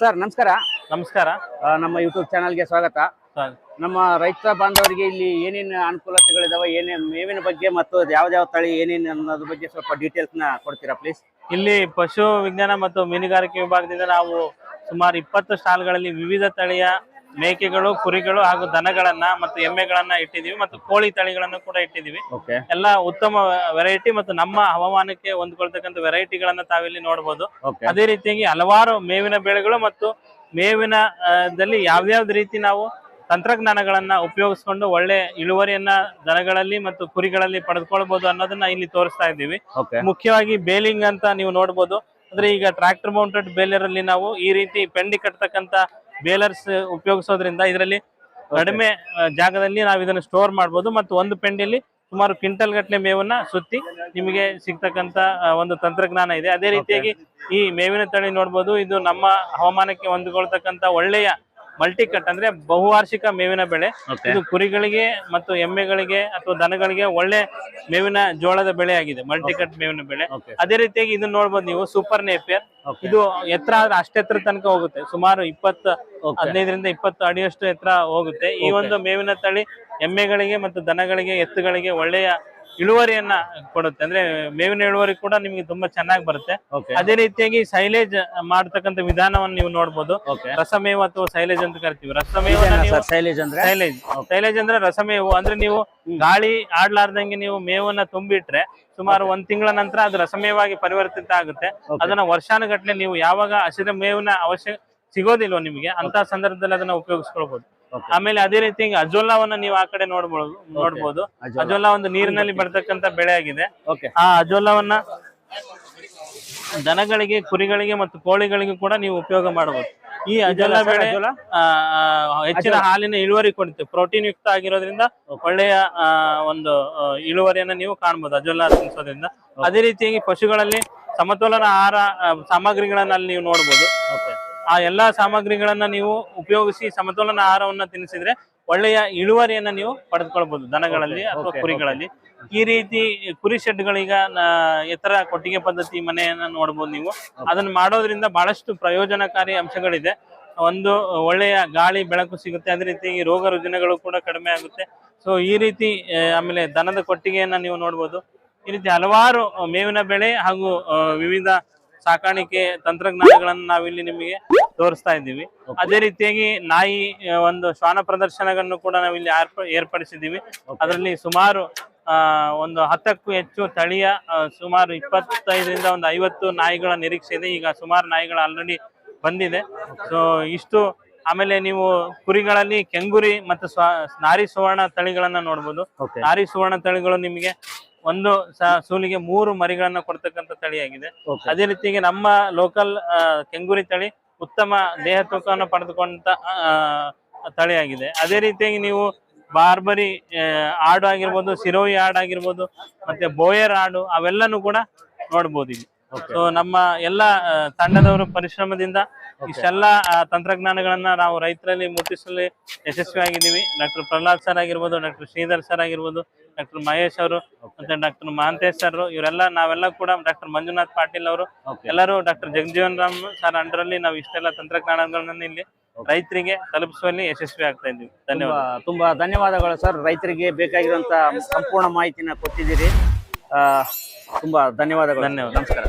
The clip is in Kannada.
ಸರ್ ನಮಸ್ಕಾರ. ನಮಸ್ಕಾರ. ಆ, ನಮ್ಮ ಯೂಟ್ಯೂಬ್ ಚಾನಲ್ಗೆ ಸ್ವಾಗತ. ಸರ್. ನಮ್ಮ ರೈತ ಬಾಂಧವರಿಗೆ ಇಲ್ಲಿ ಏನೇನು ಅನುಕೂಲತೆಗಳಿದಾವೆ ಏನೇನು ಮೇವಿನ ಬಗ್ಗೆ ಮತ್ತು ಯಾವ್ದ್ಯಾವ ತಳಿ ಏನೇನು ಅನ್ನೋದ್ರ ಬಗ್ಗೆ ಸ್ವಲ್ಪ ಡೀಟೇಲ್ಸ್ನ ಕೊಡ್ತೀರಾ ಪ್ಲೀಸ್ ಇಲ್ಲಿ ಪಶು ವಿಜ್ಞಾನ ಮತ್ತು ಮೀನುಗಾರಿಕೆ ವಿಭಾಗದಿಂದ ನಾವು ಸುಮಾರು ಇಪ್ಪತ್ತು ಸ್ಟಾಲ್ಗಳಲ್ಲಿ ವಿವಿಧ ತಳಿಯ ಮೇಕೆಗಳು ಕುರಿಗಳು ಹಾಗೂ ದನಗಳನ್ನ ಮತ್ತು ಎಮ್ಮೆಗಳನ್ನ ಇಟ್ಟಿದ್ದೀವಿ ಮತ್ತು ಕೋಳಿ ತಳಿಗಳನ್ನು ಕೂಡ ಇಟ್ಟಿದೀವಿ ಎಲ್ಲ ಉತ್ತಮ ವೆರೈಟಿ ಮತ್ತು ನಮ್ಮ ಹವಾಮಾನಕ್ಕೆ ಹೊಂದ್ಕೊಳ್ತಕ್ಕಂಥ ವೆರೈಟಿಗಳನ್ನ ತಾವಿಲ್ಲಿ ನೋಡಬಹುದು ಅದೇ ರೀತಿಯಾಗಿ ಹಲವಾರು ಮೇವಿನ ಬೆಳೆಗಳು ಮತ್ತು ಮೇವಿನ ದಲ್ಲಿ ಯಾವ್ದಾವ್ದು ರೀತಿ ನಾವು ತಂತ್ರಜ್ಞಾನಗಳನ್ನ ಉಪಯೋಗಿಸ್ಕೊಂಡು ಒಳ್ಳೆ ಇಳುವರಿಯನ್ನ ದನಗಳಲ್ಲಿ ಮತ್ತು ಕುರಿಗಳಲ್ಲಿ ಪಡೆದುಕೊಳ್ಬಹುದು ಅನ್ನೋದನ್ನ ಇಲ್ಲಿ ತೋರಿಸ್ತಾ ಇದ್ದೀವಿ. ಮುಖ್ಯವಾಗಿ ಬೇಲಿಂಗ್ ಅಂತ ನೀವು ನೋಡಬಹುದು ಅಂದ್ರೆ ಈಗ ಟ್ರಾಕ್ಟರ್ ಮೌಂಟೆಡ್ ಬೇಲರ್ ಅಲ್ಲಿ ನಾವು ಈ ರೀತಿ ಪೆಂಡಿ ಕಟ್ತಕ್ಕಂತ ಬೇಲರ್ಸ್ ಉಪಯೋಗಿಸೋದ್ರಿಂದ ಇದರಲ್ಲಿ ಕಡಿಮೆ ಜಾಗದಲ್ಲಿ ನಾವು ಇದನ್ನು ಸ್ಟೋರ್ ಮಾಡಬಹುದು ಮತ್ತು ಒಂದು ಪೆಂಡಿಯಲ್ಲಿ ಸುಮಾರು ಕ್ವಿಂಟಲ್ ಗಟ್ಟಲೆ ಮೇವನ್ನ ಸುತ್ತಿ ನಿಮಗೆ ಸಿಗ್ತಕ್ಕಂತ ಒಂದು ತಂತ್ರಜ್ಞಾನ ಇದೆ. ಅದೇ ರೀತಿಯಾಗಿ ಈ ಮೇವಿನ ತಳಿ ನೋಡಬಹುದು ಇದು ನಮ್ಮ ಹವಾಮಾನಕ್ಕೆ ಹೊಂದಿಕೊಳ್ತಕ್ಕಂತ ಒಳ್ಳೆಯ ಮಲ್ಟಿ ಕಟ್ ಅಂದ್ರೆ ಬಹುವಾರ್ಷಿಕ ಮೇವಿನ ಬೆಳೆ. ಇದು ಕುರಿಗಳಿಗೆ ಮತ್ತು ಎಮ್ಮೆಗಳಿಗೆ ಅಥವಾ ದನಗಳಿಗೆ ಒಳ್ಳೆ ಮೇವಿನ ಜೋಳದ ಬೆಳೆ ಆಗಿದೆ ಮಲ್ಟಿ ಕಟ್ ಮೇವಿನ ಬೆಳೆ. ಅದೇ ರೀತಿಯಾಗಿ ಇದನ್ನ ನೋಡಬಹುದು ನೀವು ಸೂಪರ್ ನೇಪಿಯರ್ ಇದು ಎತ್ತರ ಆದ್ರೆ ಅಷ್ಟೆತ್ತರ ತನಕ ಹೋಗುತ್ತೆ. ಸುಮಾರು ಇಪ್ಪತ್ತ ಹದಿನೈದರಿಂದ ಇಪ್ಪತ್ತು ಅಡಿಯಷ್ಟು ಎತ್ತರ ಹೋಗುತ್ತೆ. ಈ ಒಂದು ಮೇವಿನ ತಳಿ ಎಮ್ಮೆಗಳಿಗೆ ಮತ್ತು ದನಗಳಿಗೆ ಎತ್ತುಗಳಿಗೆ ಒಳ್ಳೆಯ ಇಳುವರಿಯನ್ನ ಕೊಡುತ್ತೆ. ಅಂದ್ರೆ ಮೇವಿನ ಇಳುವರಿ ಕೂಡ ನಿಮಗೆ ತುಂಬಾ ಚೆನ್ನಾಗಿ ಬರುತ್ತೆ. ಅದೇ ರೀತಿಯಾಗಿ ಸೈಲೇಜ್ ಮಾಡತಕ್ಕಂತ ವಿಧಾನವನ್ನು ನೀವು ನೋಡಬಹುದು ರಸಮೇವು ಅಥವಾ ಸೈಲೇಜ್ ಅಂತ ಕರಿತೀವಿ. ರಸಮೇವ ಸರ್ ಅಂದ್ರೆ? ಸೈಲೇಜ್. ಸೈಲೇಜ್ ಅಂದ್ರೆ ರಸಮೇವು. ಅಂದ್ರೆ ನೀವು ಗಾಳಿ ಆಡ್ಲಾರ್ದಂಗೆ ನೀವು ಮೇವನ್ನ ತುಂಬಿಟ್ರೆ ಸುಮಾರು ಒಂದ್ ತಿಂಗಳ ನಂತರ ಅದು ರಸಮೇವಾಗಿ ಪರಿವರ್ತಿತ ಆಗುತ್ತೆ. ಅದನ್ನ ವರ್ಷಾನುಗಟ್ಲೆ ನೀವು ಯಾವಾಗ ಹಸಿರ ಮೇವಿನ ಅವಶ್ಯ ಸಿಗೋದಿಲ್ವ ನಿಮಗೆ ಅಂತ ಸಂದರ್ಭದಲ್ಲಿ ಅದನ್ನ ಉಪಯೋಗಿಸ್ಕೊಳ್ಬಹುದು ಆಮೇಲೆ ಅದೇ ರೀತಿ ಅಜೋಲಾವನ್ನ ನೀವು ಆ ಕಡೆ ನೋಡ್ಬೋದು ನೋಡ್ಬೋದು. ಅಜೋಲಾ. ಅಜೋಲಾ ಒಂದು ನೀರಿನಲ್ಲಿ ಬರ್ತಕ್ಕಂತ ಬೆಳೆ ಆಗಿದೆ. ಆ ಅಜೋಲಾವನ್ನ ದನಗಳಿಗೆ ಕುರಿಗಳಿಗೆ ಮತ್ತು ಕೋಳಿಗಳಿಗೆ ಕೂಡ ನೀವು ಉಪಯೋಗ ಮಾಡಬಹುದು ಈ ಅಜೋಲ ಬೆಳೆ ಹೆಚ್ಚಿನ ಹಾಲಿನ ಇಳುವರಿ ಕೊಡುತ್ತೆ. ಪ್ರೋಟೀನ್ ಯುಕ್ತ ಆಗಿರೋದ್ರಿಂದ ಒಳ್ಳೆಯ ಒಂದು ಇಳುವರಿಯನ್ನ ನೀವು ಕಾಣ್ಬೋದು ಅಜೋಲ ತಿನ್ಸೋದ್ರಿಂದ. ಅದೇ ರೀತಿಯಾಗಿ ಪಶುಗಳಲ್ಲಿ ಸಮತೋಲನ ಆಹಾರ ಸಾಮಗ್ರಿಗಳನ್ನ ಅಲ್ಲಿ ನೀವು ನೋಡ್ಬೋದು. ಆ ಎಲ್ಲಾ ಸಾಮಗ್ರಿಗಳನ್ನ ನೀವು ಉಪಯೋಗಿಸಿ ಸಮತೋಲನ ಆಹಾರವನ್ನ ತಿನ್ನಿಸಿದ್ರೆ ಒಳ್ಳೆಯ ಇಳುವರಿಯನ್ನ ನೀವು ಪಡೆದುಕೊಳ್ಬಹುದು ದನಗಳಲ್ಲಿ ಅಥವಾ ಕುರಿಗಳಲ್ಲಿ. ಈ ರೀತಿ ಕುರಿ ಶೆಡ್ಗಳೀಗ ಎತ್ತರ ಕೊಟ್ಟಿಗೆ ಪದ್ಧತಿ ಮನೆಯನ್ನ ನೋಡಬಹುದು ನೀವು. ಅದನ್ನ ಮಾಡೋದ್ರಿಂದ ಬಹಳಷ್ಟು ಪ್ರಯೋಜನಕಾರಿ ಅಂಶಗಳಿದೆ. ಒಂದು ಒಳ್ಳೆಯ ಗಾಳಿ ಬೆಳಕು ಸಿಗುತ್ತೆ. ಅದೇ ರೀತಿ ರೋಗ ರುಜಿನಗಳು ಕೂಡ ಕಡಿಮೆ ಆಗುತ್ತೆ. ಸೊ ಈ ರೀತಿ ಆಮೇಲೆ ದನದ ಕೊಟ್ಟಿಗೆಯನ್ನ ನೀವು ನೋಡ್ಬೋದು. ಈ ರೀತಿ ಹಲವಾರು ಮೇವಿನ ಬೆಳೆ ಹಾಗೂ ವಿವಿಧ ಸಾಕಾಣಿಕೆ ತಂತ್ರಜ್ಞಾನಗಳನ್ನ ನಾವಿಲ್ಲಿ ನಿಮಗೆ ತೋರಿಸ್ತಾ ಇದ್ದೀವಿ. ಅದೇ ರೀತಿಯಾಗಿ ನಾಯಿ ಒಂದು ಶ್ವಾನ ಪ್ರದರ್ಶನಗಳನ್ನು ಕೂಡ ನಾವು ಇಲ್ಲಿ ಏರ್ಪಡಿಸಿದ್ದೀವಿ. ಅದರಲ್ಲಿ ಸುಮಾರು ಒಂದು ಹತ್ತಕ್ಕೂ ಹೆಚ್ಚು ತಳಿಯ ಸುಮಾರು ಇಪ್ಪತ್ತೈದರಿಂದ ಒಂದು ಐವತ್ತು ನಾಯಿಗಳ ನಿರೀಕ್ಷೆ ಇದೆ. ಈಗ ಸುಮಾರು ನಾಯಿಗಳು ಆಲ್ರೆಡಿ ಬಂದಿದೆ. ಸೊ ಇಷ್ಟು ಆಮೇಲೆ ನೀವು ಕುರಿಗಳಲ್ಲಿ ಕೆಂಗುರಿ ಮತ್ತು ಸ್ವ ನಾರಿ ಸುವರ್ಣ ತಳಿಗಳನ್ನ ನೋಡ್ಬೋದು. ನಾರಿ ಸುವರ್ಣ ತಳಿಗಳು ನಿಮಗೆ ಒಂದು ಸೂಲಿಗೆ ಮೂರು ಮರಿಗಳನ್ನ ಕೊಡ್ತಕ್ಕಂಥ ತಳಿಯಾಗಿದೆ. ಅದೇ ರೀತಿಯಾಗಿ ನಮ್ಮ ಲೋಕಲ್ ಕೆಂಗುರಿ ತಳಿ ಉತ್ತಮ ದೇಹ ತೂಕವನ್ನು ಪಡೆದುಕೊಂಡ ತಳಿಯಾಗಿದೆ. ಅದೇ ರೀತಿಯಾಗಿ ನೀವು ಬಾರ್ಬರಿ ಆಡು ಆಗಿರ್ಬೋದು ಸಿರೋಯಿ ಆಡು ಆಗಿರ್ಬೋದು ಮತ್ತೆ ಬೋಯರ್ ಆಡು ಅವೆಲ್ಲನೂ ಕೂಡ ನೋಡ್ಬೋದು ಇಲ್ಲಿ. ಸೊ ನಮ್ಮ ಎಲ್ಲ ತಂಡದವರು ಪರಿಶ್ರಮದಿಂದ ಇಷ್ಟೆಲ್ಲ ತಂತ್ರಜ್ಞಾನಗಳನ್ನ ನಾವು ರೈತರಲ್ಲಿ ಮುಟ್ಟಿಸಲು ಯಶಸ್ವಿಯಾಗಿದ್ದೀವಿ. ಡಾಕ್ಟರ್ ಪ್ರಹ್ಲಾದ್ ಸರ್ ಆಗಿರ್ಬೋದು ಡಾಕ್ಟರ್ ಶ್ರೀಧರ್ ಸರ್ ಆಗಿರ್ಬೋದು ಡಾಕ್ಟರ್ ಮಹೇಶ್ ಅವರು ಮತ್ತೆ ಡಾಕ್ಟರ್ ಮಹಾಂತೇಶ್ ಸರ್ ಇವರೆಲ್ಲ ನಾವೆಲ್ಲ ಕೂಡ ಡಾಕ್ಟರ್ ಮಂಜುನಾಥ್ ಪಾಟೀಲ್ ಅವರು. ಎಲ್ಲರೂ ಡಾಕ್ಟರ್ ಜಗಜೀವನ್ ರಾಮ್ ಸರ್ ಅಂಡರಲ್ಲಿ ನಾವು ಇಷ್ಟೆಲ್ಲ ತಂತ್ರಜ್ಞಾನಗಳನ್ನ ಇಲ್ಲಿ ರೈತರಿಗೆ ತಲುಪಿಸುವಲ್ಲಿ ಯಶಸ್ವಿ ಆಗ್ತಾ ಇದ್ದೀವಿ. ಧನ್ಯವಾದ. ತುಂಬಾ ಧನ್ಯವಾದಗಳು ಸರ್ ರೈತರಿಗೆ ಬೇಕಾಗಿರುವಂತ ಸಂಪೂರ್ಣ ಮಾಹಿತಿನ ಕೊಟ್ಟಿದ್ದೀರಿ. ತುಂಬಾ ಧನ್ಯವಾದಗಳು. ಧನ್ಯವಾದ. ನಮಸ್ಕಾರ.